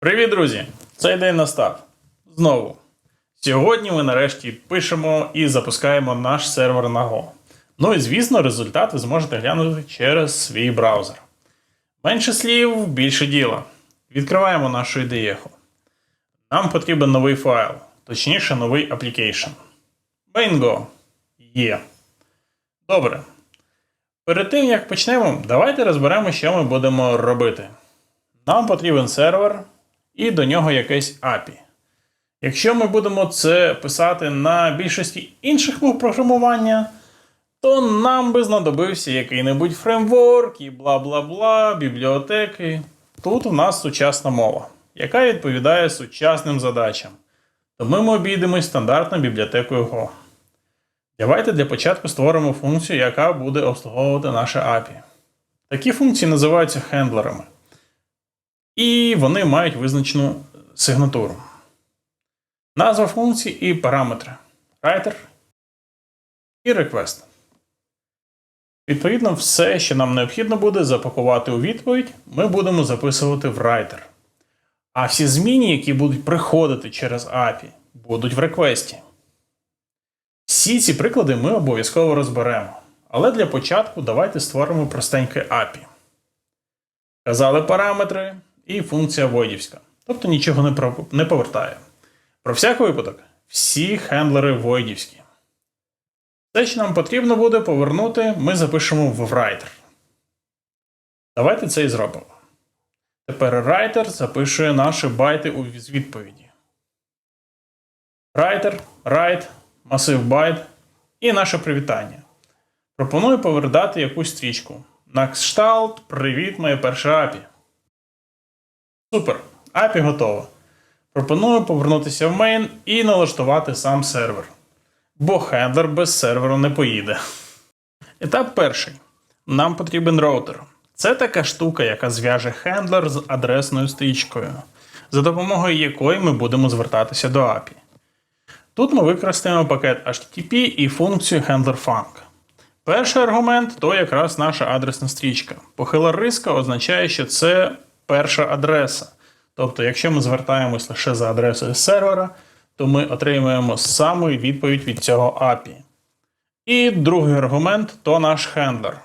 Привіт, друзі! Цей день настав. Знову. Сьогодні ми нарешті пишемо і запускаємо наш сервер на Go. Ну і звісно, результат ви зможете глянути через свій браузер. Менше слів, більше діла. Відкриваємо нашу ідеєху. Нам потрібен новий файл, точніше, новий application. Bingo. Є. Добре. Перед тим як почнемо, давайте розберемо, що ми будемо робити. Нам потрібен сервер і до нього якесь API. Якщо ми будемо це писати на більшості інших мов програмування, то нам би знадобився який-небудь фреймворк і бла бла бла, бібліотеки. Тут у нас сучасна мова, яка відповідає сучасним задачам. Тому ми обійдемось стандартною бібліотекою Go. Давайте для початку створимо функцію, яка буде обслуговувати наше API. Такі функції називаються хендлерами. І вони мають визначену сигнатуру. Назва функції і параметри. Writer і request. Відповідно, все, що нам необхідно буде запакувати у відповідь, ми будемо записувати в writer. А всі зміни, які будуть приходити через API, будуть в реквесті. Всі ці приклади ми обов'язково розберемо. Але для початку давайте створимо простеньке API. Казали параметри і функція voidівська. Тобто нічого не, не повертає. Про всяк випадок, всі хендлери voidівські. Те, що нам потрібно буде повернути, ми запишемо в writer. Давайте це і зробимо. Тепер writer запишує наші байти у відповіді. Writer, write, масив байт і наше привітання. Пропоную повертати якусь стрічку. На кшталт, привіт, моє перше API. Супер. API готово. Пропоную повернутися в main і налаштувати сам сервер. Бо хендлер без серверу не поїде. Етап перший. Нам потрібен роутер. Це така штука, яка зв'яже хендлер з адресною стрічкою, за допомогою якої ми будемо звертатися до API. Тут ми використаємо пакет HTTP і функцію handler-func. Перший аргумент то якраз наша адресна стрічка. Похила риска означає, що це перша адреса. Тобто, якщо ми звертаємось лише за адресою сервера, то ми отримуємо саме відповідь від цього API. І другий аргумент то наш хендлер.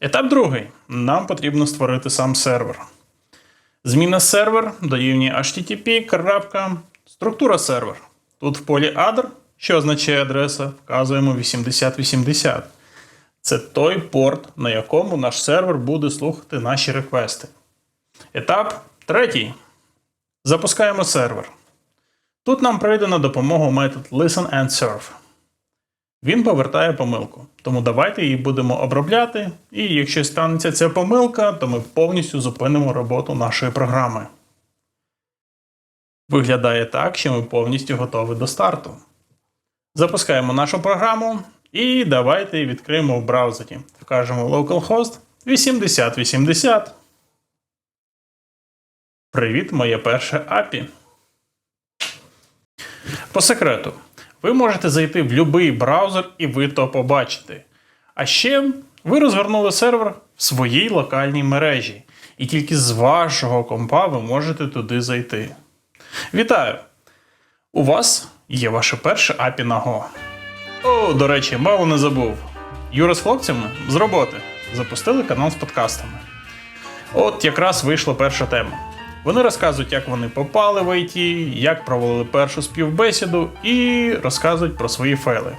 Етап другий. Нам потрібно створити сам сервер. Зміна сервер дорівнює http. Структура сервер. Тут в полі adr, що означає адреса, вказуємо 8080. Це той порт, на якому наш сервер буде слухати наші реквести. Етап третій. Запускаємо сервер. Тут нам прийде на допомогу метод listen and serve. Він повертає помилку. Тому давайте її будемо обробляти, і якщо станеться ця помилка, то ми повністю зупинимо роботу нашої програми. Виглядає так, що ми повністю готові до старту. Запускаємо нашу програму і давайте відкриємо в браузері. Вкажемо localhost 8080. Привіт, моє перше API. По секрету, ви можете зайти в будь-який браузер і ви то побачите. А ще ви розгорнули сервер в своїй локальній мережі, і тільки з вашого компа ви можете туди зайти. Вітаю! У вас є ваше перше API на Go. О, до речі, мало не забув. Юра з хлопцями з роботи запустили канал з подкастами. От якраз вийшла перша тема. Вони розказують, як вони попали в IT, як провели першу співбесіду, і розказують про свої фейли.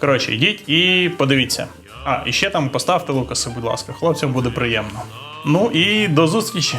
Коротше, йдіть і подивіться. А, і ще там поставте Лукаси, будь ласка, хлопцям буде приємно. Ну і до зустрічі!